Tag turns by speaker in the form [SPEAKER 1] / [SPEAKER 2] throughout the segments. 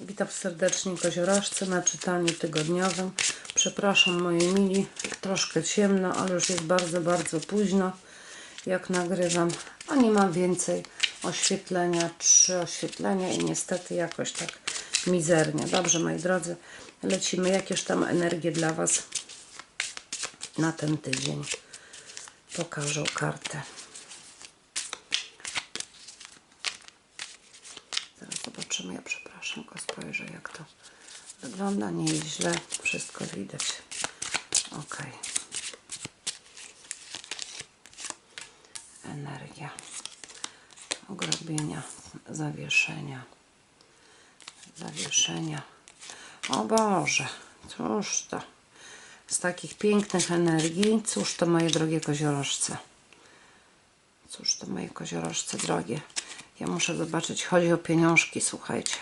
[SPEAKER 1] Witam serdecznie koziorożce na czytaniu tygodniowym. Przepraszam moi mili, troszkę ciemno, ale już jest bardzo, bardzo późno jak nagrywam, a nie mam więcej oświetlenia, trzy oświetlenia i niestety jakoś tak mizernie. Dobrze moi drodzy, lecimy. Jakież tam energie dla Was na ten tydzień? Pokażę kartę. Zaraz zobaczymy. Ja przepraszam, tylko spojrzę jak to wygląda. Nie jest źle. Wszystko widać. Ok. Energia. Ogrobienia. Zawieszenia. Zawieszenia. O Boże. Cóż to. Z takich pięknych energii. Cóż to moje drogie koziorożce. Cóż to moje koziorożce drogie. Ja muszę zobaczyć. Chodzi o pieniążki, słuchajcie.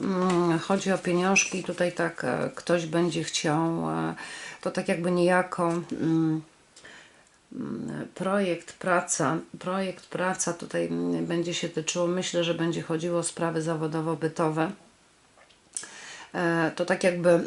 [SPEAKER 1] Mm, Chodzi o pieniążki. Tutaj tak e, ktoś będzie chciał, e, to tak jakby niejako mm, mm, projekt, praca, projekt, praca tutaj będzie się tyczyło, myślę, że będzie chodziło o sprawy zawodowo-bytowe. E, To tak jakby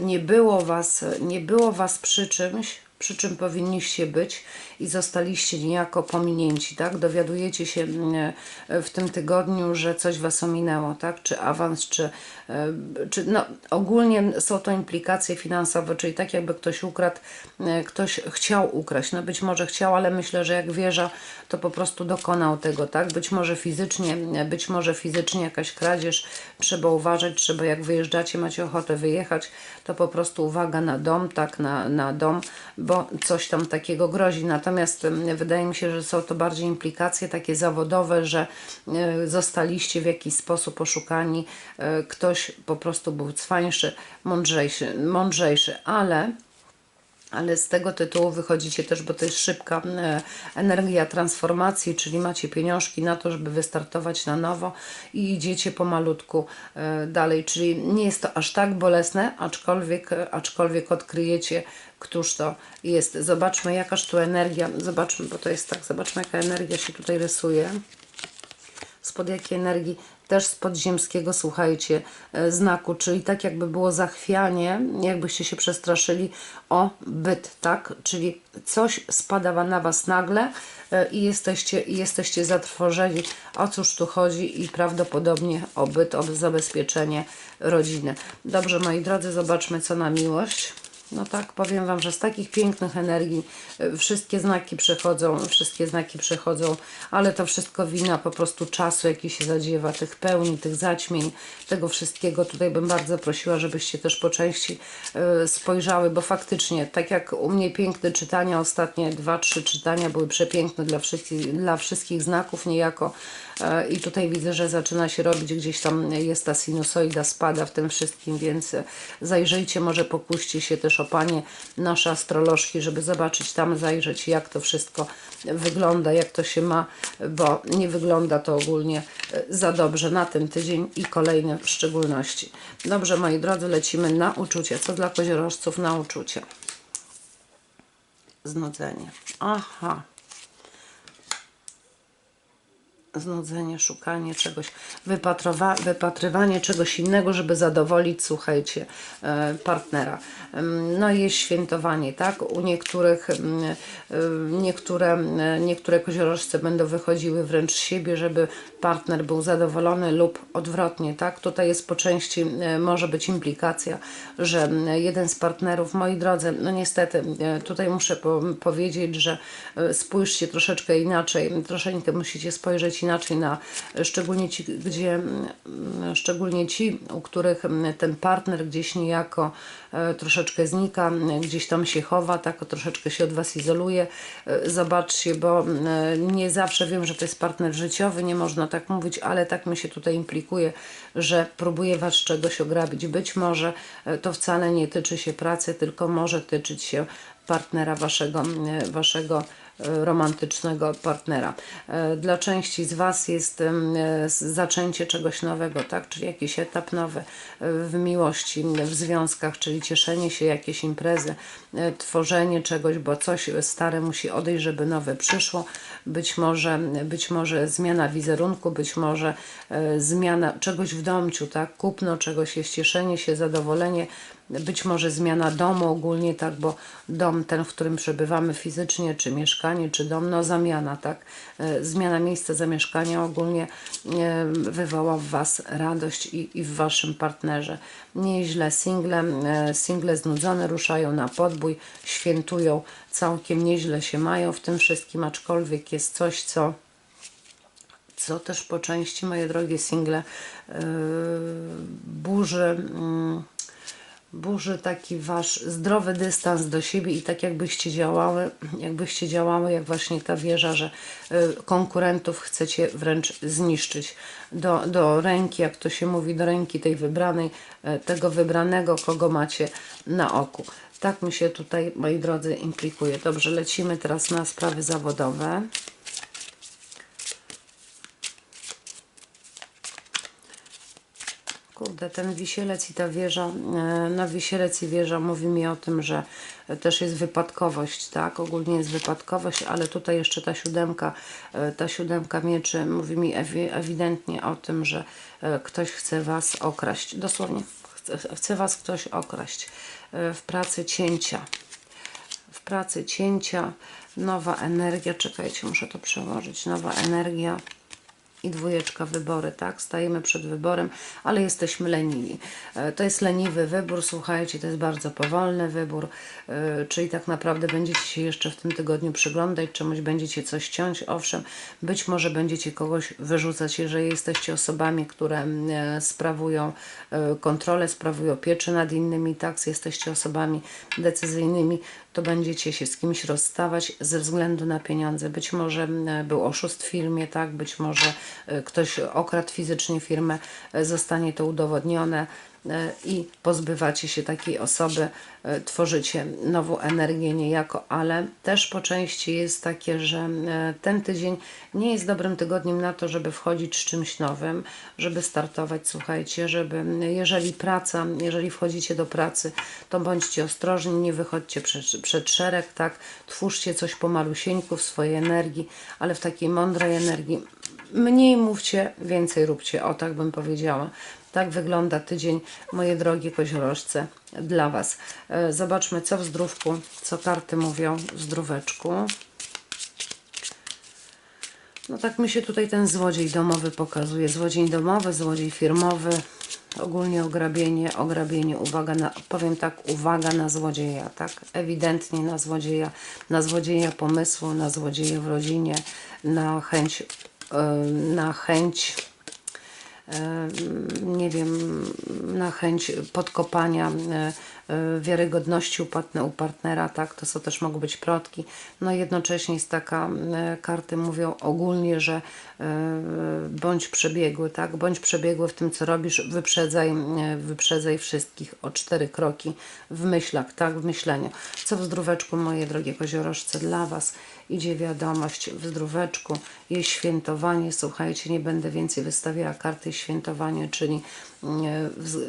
[SPEAKER 1] nie było was, nie było was przy czymś, przy czym powinniście być i zostaliście niejako pominięci, tak? Dowiadujecie się mm, e, w tym tygodniu, że coś was ominęło, tak? Czy awans, czy, e, czy no, ogólnie są to implikacje finansowe, czyli tak jakby ktoś ukradł, e, ktoś chciał ukraść, no być może chciał, ale myślę, że jak wierzę, to po prostu dokonał tego, tak? Być może fizycznie, być może fizycznie jakaś kradzież, trzeba uważać, trzeba jak wyjeżdżacie, macie ochotę wyjechać, to po prostu uwaga na dom, tak, na, na dom, bo coś tam takiego grozi. Natomiast wydaje mi się, że są to bardziej implikacje takie zawodowe, że e, zostaliście w jakiś sposób oszukani, e, ktoś po prostu był cwańszy, mądrzejszy, mądrzejszy, ale ale z tego tytułu wychodzicie też, bo to jest szybka e, energia transformacji, czyli macie pieniążki na to, żeby wystartować na nowo i idziecie pomalutku e, dalej, czyli nie jest to aż tak bolesne, aczkolwiek, aczkolwiek odkryjecie, któż to jest. Zobaczmy jakaż tu energia, zobaczmy, bo to jest tak, zobaczmy jaka energia się tutaj rysuje. Spod jakiej energii, też z podziemskiego, słuchajcie, e, znaku, czyli tak jakby było zachwianie, jakbyście się przestraszyli o byt, tak? Czyli coś spada na Was nagle e, i jesteście, jesteście zatrwożeni, o cóż tu chodzi i prawdopodobnie o byt, o zabezpieczenie rodziny. Dobrze, moi drodzy, zobaczmy co na miłość. No tak, powiem Wam, że z takich pięknych energii y, wszystkie znaki przechodzą, wszystkie znaki przechodzą, ale to wszystko wina po prostu czasu, jaki się zadziewa, tych pełni, tych zaćmień, tego wszystkiego. Tutaj bym bardzo prosiła, żebyście też po części y, spojrzały, bo faktycznie, tak jak u mnie piękne czytania, ostatnie dwa, trzy czytania były przepiękne dla wszystkich, dla wszystkich znaków niejako E, i tutaj widzę, że zaczyna się robić gdzieś tam jest ta sinusoida spada w tym wszystkim, więc zajrzyjcie, może pokuście się też o panie nasze astrolożki, żeby zobaczyć tam, zajrzeć jak to wszystko wygląda, jak to się ma, bo nie wygląda to ogólnie e, za dobrze na ten tydzień i kolejny w szczególności. Dobrze, moi drodzy, lecimy na uczucie. Co dla koziorożców na uczucie? Znudzenie. Aha znudzenie, szukanie czegoś, wypatrywanie czegoś innego, żeby zadowolić, słuchajcie, e, partnera. No i jest świętowanie, tak? U niektórych, y, niektóre, niektóre koziorożce będą wychodziły wręcz z siebie, żeby partner był zadowolony lub odwrotnie, tak? Tutaj jest po części, y, może być implikacja, że jeden z partnerów, moi drodzy, no niestety, tutaj muszę po powiedzieć, że spójrzcie troszeczkę inaczej, troszeczkę musicie spojrzeć inaczej na, szczególnie ci, gdzie, mm, szczególnie ci, u których mm, ten partner gdzieś niejako e, troszeczkę znika, m, gdzieś tam się chowa, tak troszeczkę się od Was izoluje. E, Zobaczcie, bo mm, nie zawsze wiem, że to jest partner życiowy, nie można tak mówić, ale tak mi się tutaj implikuje, że próbuje Was czegoś ograbić. Być może e, to wcale nie tyczy się pracy, tylko może tyczyć się partnera waszego, waszego romantycznego partnera. E, Dla części z Was jest e, zaczęcie czegoś nowego, tak? czyli jakiś etap nowy e, w miłości, w związkach, czyli cieszenie się, jakieś imprezy, tworzenie czegoś, bo coś stare musi odejść, żeby nowe przyszło. Być może, być może zmiana wizerunku, być może zmiana czegoś w domciu, tak? kupno czegoś jest cieszenie się, zadowolenie, być może zmiana domu ogólnie, tak, bo dom ten, w którym przebywamy fizycznie, czy mieszkanie, czy dom, no zamiana, tak, E, zmiana miejsca zamieszkania ogólnie e, wywoła w Was radość i, i w Waszym partnerze. Nieźle single, e, single znudzone ruszają na podbój, świętują, całkiem nieźle się mają w tym wszystkim, aczkolwiek jest coś, co co też po części, moje drogie single, yy, burzy, mm, burzy taki wasz zdrowy dystans do siebie i tak jakbyście działały, jakbyście działały jak właśnie ta wieża, że y, konkurentów chcecie wręcz zniszczyć do, do ręki, jak to się mówi, do ręki tej wybranej, y, tego wybranego, kogo macie na oku. Tak mi się tutaj, moi drodzy, implikuje. Dobrze, lecimy teraz na sprawy zawodowe. Kurde, ten wisielec i ta wieża, e, na wisielec i wieża mówi mi o tym, że też jest wypadkowość, tak? Ogólnie jest wypadkowość, ale tutaj jeszcze ta siódemka, e, ta siódemka mieczy mówi mi ewi- ewidentnie o tym, że e, ktoś chce Was okraść. Dosłownie, chce, Was ktoś okraść. W pracy cięcia w pracy cięcia, nowa energia, czekajcie, muszę to przełożyć, nowa energia i dwójeczka wybory, tak? Stajemy przed wyborem, ale jesteśmy leniwi. E, To jest leniwy wybór, słuchajcie, to jest bardzo powolny wybór, e, czyli tak naprawdę będziecie się jeszcze w tym tygodniu przyglądać, czemuś będziecie coś ciąć, owszem, być może będziecie kogoś wyrzucać, jeżeli jesteście osobami, które mm, e, sprawują kontrolę, sprawują pieczę nad innymi, tak? Jesteście osobami decyzyjnymi, to będziecie się z kimś rozstawać ze względu na pieniądze. Być może m, był oszust w firmie, tak? Być może ktoś okradł fizycznie firmę, e, zostanie to udowodnione e, i pozbywacie się takiej osoby, e, tworzycie nową energię niejako, ale też po części jest takie, że e, ten tydzień nie jest dobrym tygodniem na to, żeby wchodzić z czymś nowym, żeby startować, słuchajcie, żeby jeżeli praca, jeżeli wchodzicie do pracy, to bądźcie ostrożni, nie wychodźcie przed, przed szereg, tak, twórzcie coś po malusieńku w swojej energii, ale w takiej mądrej energii, mniej mówcie, więcej róbcie, o tak bym powiedziała. Tak wygląda tydzień, moje drogie koziorożce, dla Was. E, Zobaczmy, co w zdrówku, co karty mówią w zdróweczku. No tak mi się tutaj ten złodziej domowy pokazuje. Złodziej domowy, złodziej firmowy, ogólnie ograbienie, ograbienie, uwaga na, powiem tak, uwaga na złodzieja, tak? Ewidentnie na złodzieja, na złodzieja pomysłu, na złodzieja w rodzinie, na chęć, na chęć e, nie wiem, na chęć podkopania e, wiarygodności u, partne, u partnera, tak, to są też mogą być plotki. No jednocześnie jest taka, karty mówią ogólnie, że bądź przebiegły, tak, bądź przebiegły w tym, co robisz, wyprzedzaj, wyprzedzaj wszystkich o cztery kroki w myślach, tak, w myśleniu. Co w zdróweczku, moje drogie koziorożce, dla Was idzie wiadomość w zdróweczku, jest świętowanie, słuchajcie, nie będę więcej wystawiała karty świętowanie, czyli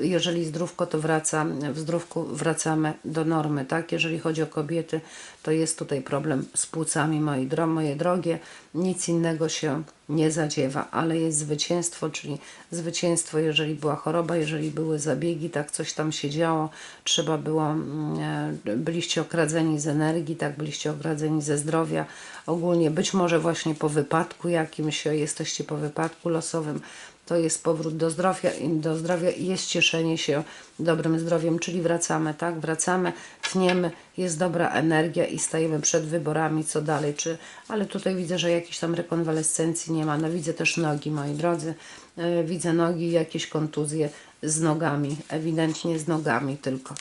[SPEAKER 1] jeżeli zdrówko, to wraca, w zdrówku wracamy do normy, tak? Jeżeli chodzi o kobiety, to jest tutaj problem z płucami, moi moje drogie, nic innego się nie zadziewa, ale jest zwycięstwo, czyli zwycięstwo, jeżeli była choroba, jeżeli były zabiegi, tak coś tam się działo, trzeba było, mm, e, byliście okradzeni z energii, tak, byliście okradzeni ze zdrowia, ogólnie być może właśnie po wypadku jakimś, e, jesteście po wypadku losowym, to jest powrót do zdrowia do zdrowia i jest cieszenie się dobrym zdrowiem, czyli wracamy, tak? Wracamy, tniemy, jest dobra energia i stajemy przed wyborami, co dalej, czy, ale tutaj widzę, że jakiejś tam rekonwalescencji nie ma, no widzę też nogi, moi drodzy, Yy, widzę nogi, jakieś kontuzje z nogami, ewidentnie z nogami tylko.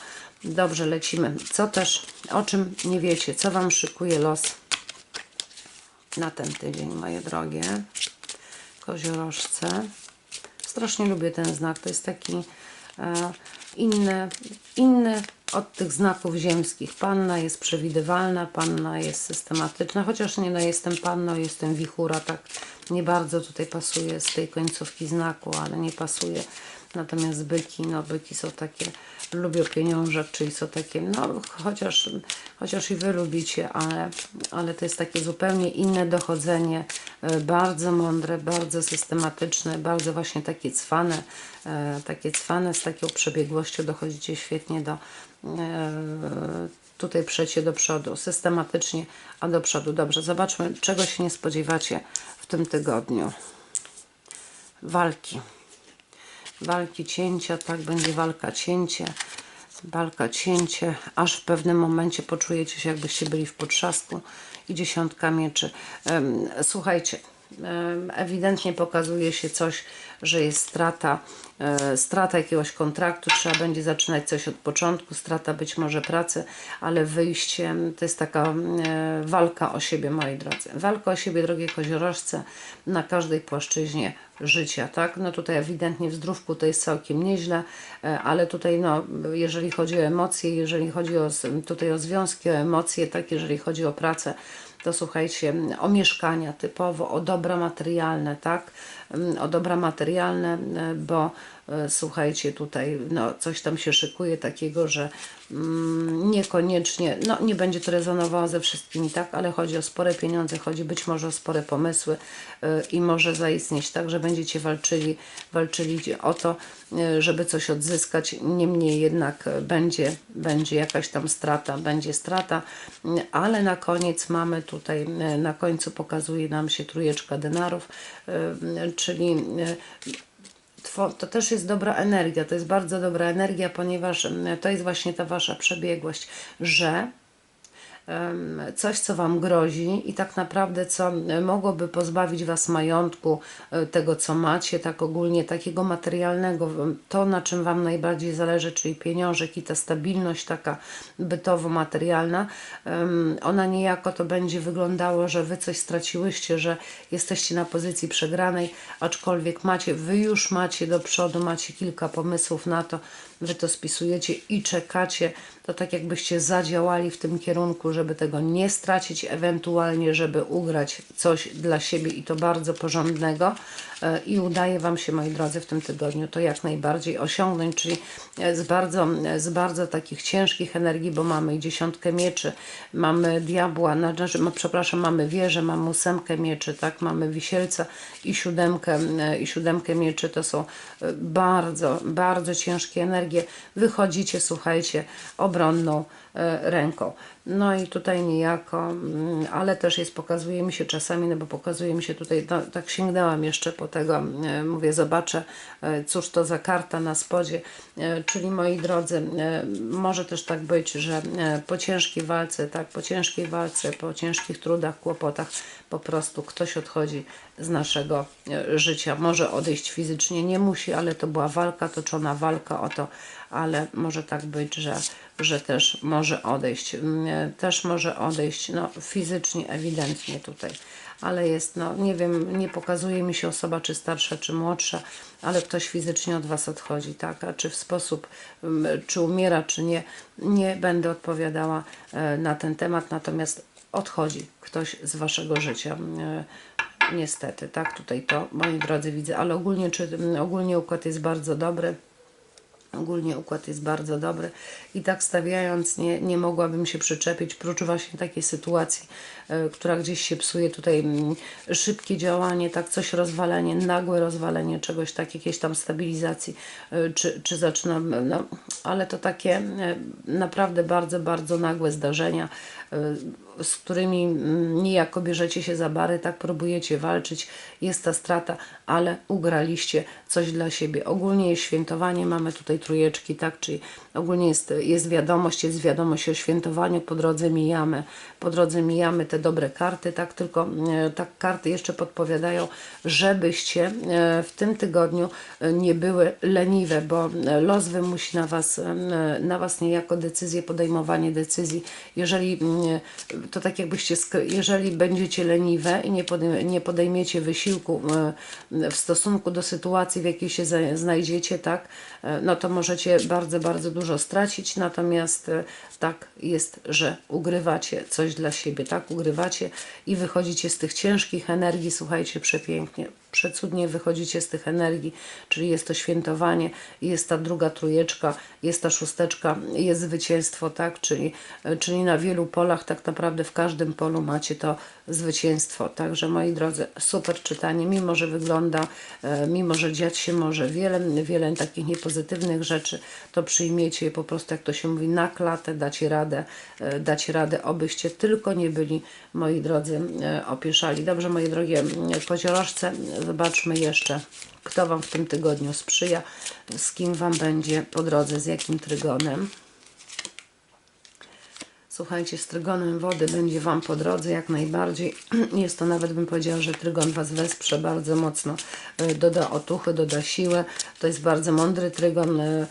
[SPEAKER 1] Dobrze, lecimy. Co też, o czym nie wiecie, co Wam szykuje los na ten tydzień, moje drogie koziorożce. Strasznie lubię ten znak. To jest taki e, inny, inny od tych znaków ziemskich. Panna jest przewidywalna, panna jest systematyczna, chociaż nie no, jestem panną, jestem wichura, tak nie bardzo tutaj pasuje z tej końcówki znaku, ale nie pasuje. Natomiast byki, no byki są takie, lubią pieniążek, czyli są takie, no chociaż, chociaż i wy lubicie, ale, ale to jest takie zupełnie inne dochodzenie, e, bardzo mądre, bardzo systematyczne, bardzo właśnie takie cwane, e, takie cwane z taką przebiegłością dochodzicie świetnie do, e, tutaj przecie do przodu, systematycznie, a do przodu. Dobrze, zobaczmy, czego się nie spodziewacie w tym tygodniu. Walki walki, cięcia, tak, będzie walka, cięcie, walka, cięcie, aż w pewnym momencie poczujecie się, jakbyście byli w potrzasku i dziesiątka mieczy. Słuchajcie, ewidentnie pokazuje się coś, że jest strata, e, strata jakiegoś kontraktu, trzeba będzie zaczynać coś od początku, strata być może pracy, ale wyjście to jest taka walka o siebie, moi drodzy. Walka o siebie, drogie koziorożce, na każdej płaszczyźnie życia, tak? No tutaj ewidentnie w zdrówku to jest całkiem nieźle, e, ale tutaj no, jeżeli chodzi o emocje, jeżeli chodzi o, tutaj o związki, o emocje, tak, jeżeli chodzi o pracę, to słuchajcie, o mieszkania typowo, o dobra materialne, tak? Mm, O dobra materialne, e, bo e, słuchajcie, tutaj no, coś tam się szykuje takiego, że mm, niekoniecznie, no nie będzie to rezonowało ze wszystkimi, tak, ale chodzi o spore pieniądze, chodzi być może o spore pomysły e, i może zaistnieć tak, że będziecie walczyli, walczyli o to, żeby coś odzyskać, niemniej jednak będzie, będzie jakaś tam strata, będzie strata, ale na koniec mamy tutaj, e, na końcu pokazuje nam się trójeczka denarów, m, czyli to też jest dobra energia, to jest bardzo dobra energia, ponieważ to jest właśnie ta wasza przebiegłość, że coś, co Wam grozi i tak naprawdę, co mogłoby pozbawić Was majątku, e, tego, co macie, tak ogólnie takiego materialnego, to, na czym Wam najbardziej zależy, czyli pieniążek i ta stabilność taka bytowo-materialna, ona niejako to będzie wyglądało, że Wy coś straciłyście, że jesteście na pozycji przegranej, aczkolwiek macie, Wy już macie do przodu, macie kilka pomysłów na to, Wy to spisujecie i czekacie, to tak jakbyście zadziałali w tym kierunku, żeby tego nie stracić, ewentualnie, żeby ugrać coś dla siebie i to bardzo porządnego. E, i udaje Wam się, moi drodzy, w tym tygodniu to jak najbardziej osiągnąć, czyli e, z bardzo, z bardzo takich ciężkich energii, bo mamy i dziesiątkę mieczy, mamy diabła, znaczy, przepraszam, mamy wieżę, mamy ósemkę mieczy, tak, mamy wisielca i siódemkę, e, i siódemkę mieczy, to są e, bardzo, bardzo ciężkie energie. Wychodzicie, słuchajcie, obronną ręką. No i tutaj niejako, mm, ale też jest, pokazuje mi się czasami, no bo pokazuje mi się tutaj, no, tak sięgnęłam jeszcze po tego, e, mówię, zobaczę, e, cóż to za karta na spodzie, e, czyli moi drodzy, e, może też tak być, że e, po ciężkiej walce, tak, po ciężkiej walce, po ciężkich trudach, kłopotach, po prostu ktoś odchodzi z naszego e, życia. Może odejść fizycznie, nie musi, ale to była walka, toczona walka o to, ale może tak być, że, że też może odejść. Mm, e, Też może odejść, no fizycznie ewidentnie tutaj, ale jest, no nie wiem, nie pokazuje mi się osoba, czy starsza, czy młodsza, ale ktoś fizycznie od Was odchodzi, tak? A czy w sposób, mm, czy umiera, czy nie, nie będę odpowiadała e, na ten temat, natomiast odchodzi ktoś z Waszego życia. E, Niestety, tak, tutaj to, moi drodzy, widzę, ale ogólnie, czy, ogólnie układ jest bardzo dobry. Ogólnie układ jest bardzo dobry i tak stawiając nie, nie mogłabym się przyczepić, prócz właśnie takiej sytuacji, e, która gdzieś się psuje, tutaj mm, szybkie działanie, tak coś rozwalenie, nagłe rozwalenie czegoś, tak jakieś tam stabilizacji, e, czy, czy zaczynam, no, ale to takie e, naprawdę bardzo, bardzo nagłe zdarzenia, z którymi mm, niejako bierzecie się za bary, tak próbujecie walczyć, jest ta strata, ale ugraliście coś dla siebie. Ogólnie jest świętowanie, mamy tutaj trójeczki, tak, czyli ogólnie jest, jest wiadomość, jest wiadomość o świętowaniu, po drodze mijamy, po drodze mijamy te dobre karty, tak, tylko e, tak karty jeszcze podpowiadają, żebyście e, w tym tygodniu e, nie były leniwe, bo los wymusi na was, na was niejako decyzję, podejmowanie decyzji. Jeżeli mm, to tak jakbyście, jeżeli będziecie leniwe i nie, nie podejmiecie wysiłku w stosunku do sytuacji, w jakiej się znajdziecie, tak, no to możecie bardzo, bardzo dużo stracić, natomiast tak jest, że ugrywacie coś dla siebie, tak, ugrywacie i wychodzicie z tych ciężkich energii, słuchajcie, przepięknie, przecudnie wychodzicie z tych energii, czyli jest to świętowanie, jest ta druga trójeczka, jest ta szósteczka, jest zwycięstwo, tak, czyli, czyli na wielu polach, tak naprawdę w każdym polu macie to zwycięstwo. Także moi drodzy, super czytanie, mimo że wygląda, e, mimo że dziać się może wiele, wiele takich niepozytywnych rzeczy, to przyjmiecie je po prostu, jak to się mówi, na klatę, dacie radę, e, dacie radę, obyście tylko nie byli, moi drodzy, e, opieszali. Dobrze, moje drogie koziorożce, zobaczmy jeszcze, kto Wam w tym tygodniu sprzyja, z kim Wam będzie po drodze, z jakim trygonem. Słuchajcie, z trygonem wody będzie Wam po drodze jak najbardziej. Jest to nawet, bym powiedziała, że trygon Was wesprze bardzo mocno. e, Doda otuchy, doda siłę. To jest bardzo mądry trygon. e,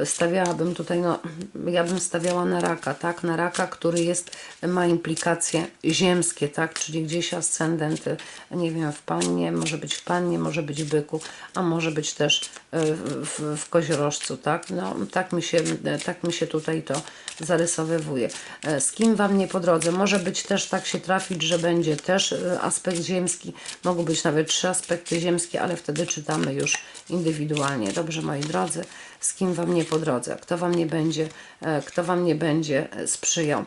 [SPEAKER 1] e, Stawiałabym tutaj, no, ja bym stawiała na raka, tak? Na raka, który jest, ma implikacje ziemskie, tak? Czyli gdzieś ascendent, nie wiem, w pannie, może być w pannie, może być w byku, a może być też w, w koziorożcu, tak? No, tak mi się, tak mi się tutaj to zarysowywuje. E, Z kim Wam nie po drodze? Może być też tak się trafić, że będzie też e, aspekt ziemski. Mogą być nawet trzy aspekty ziemskie, ale wtedy czytamy już indywidualnie. Dobrze, moi drodzy, z kim Wam nie po drodze? Kto Wam nie będzie, e, kto Wam nie będzie sprzyjał?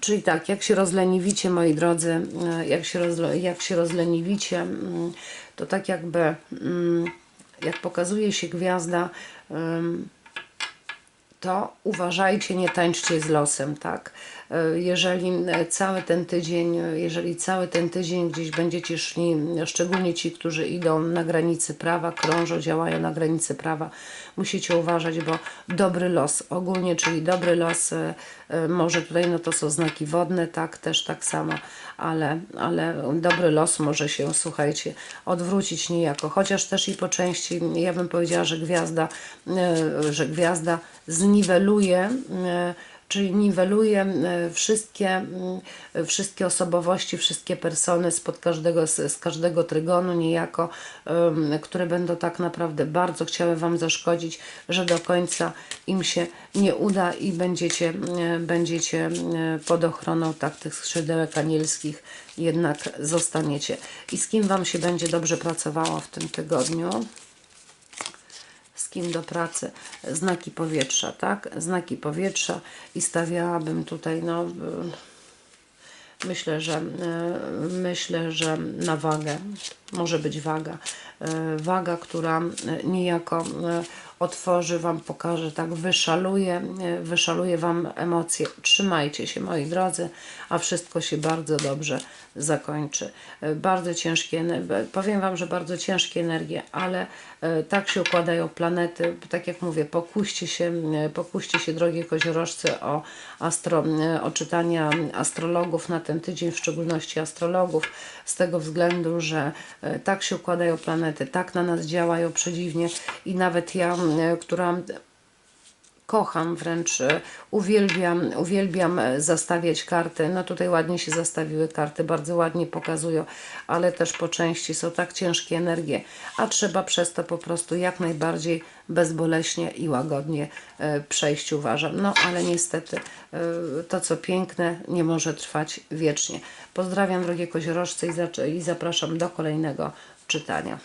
[SPEAKER 1] Czyli tak, jak się rozleniwicie, moi drodzy, jak się, rozle, jak się rozleniwicie, mm, to tak jakby, mm, jak pokazuje się gwiazda, to uważajcie, nie tańczcie z losem, tak? E, Jeżeli e, cały ten tydzień, e, jeżeli cały ten tydzień gdzieś będziecie szli, szczególnie ci, którzy idą na granicy prawa, krążą, działają na granicy prawa, musicie uważać, bo dobry los ogólnie, czyli dobry los, może tutaj no to są znaki wodne, tak, też tak samo, ale, ale dobry los może się, słuchajcie, odwrócić niejako, chociaż też i po części, ja bym powiedziała, że gwiazda, e, że gwiazda zniweluje, e, czyli niweluje e, wszystkie, mm, wszystkie osobowości, wszystkie persony spod każdego, z, z każdego trygonu niejako, które będą tak naprawdę bardzo chciały Wam zaszkodzić, że do końca im się nie uda i będziecie, e, będziecie e, pod ochroną tak tych skrzydełek anielskich jednak zostaniecie. I z kim Wam się będzie dobrze pracowało w tym tygodniu? Do pracy, znaki powietrza, tak? Znaki powietrza i stawiałabym tutaj, no, y, myślę, że y, myślę, że na wagę, może być waga, y, waga, która niejako otworzy Wam, pokaże, tak, wyszaluje, wyszaluje Wam emocje. Trzymajcie się, moi drodzy, a wszystko się bardzo dobrze zakończy. Bardzo ciężkie, powiem Wam, że bardzo ciężkie energie, ale tak się układają planety, tak jak mówię, pokuście się, y, pokuście się, drogie koziorożce, o, astro, y, o czytania astrologów na ten tydzień, w szczególności astrologów, z tego względu, że tak się układają planety, tak na nas działają przedziwnie i nawet ja, która kocham wręcz, e, uwielbiam, uwielbiam e, zastawiać karty. No tutaj ładnie się zastawiły karty, bardzo ładnie pokazują, ale też po części są tak ciężkie energie, a trzeba przez to po prostu jak najbardziej bezboleśnie i łagodnie e, przejść uważam. No ale niestety to co piękne nie może trwać wiecznie. Pozdrawiam drogie koziorożce i zapraszam do kolejnego czytania.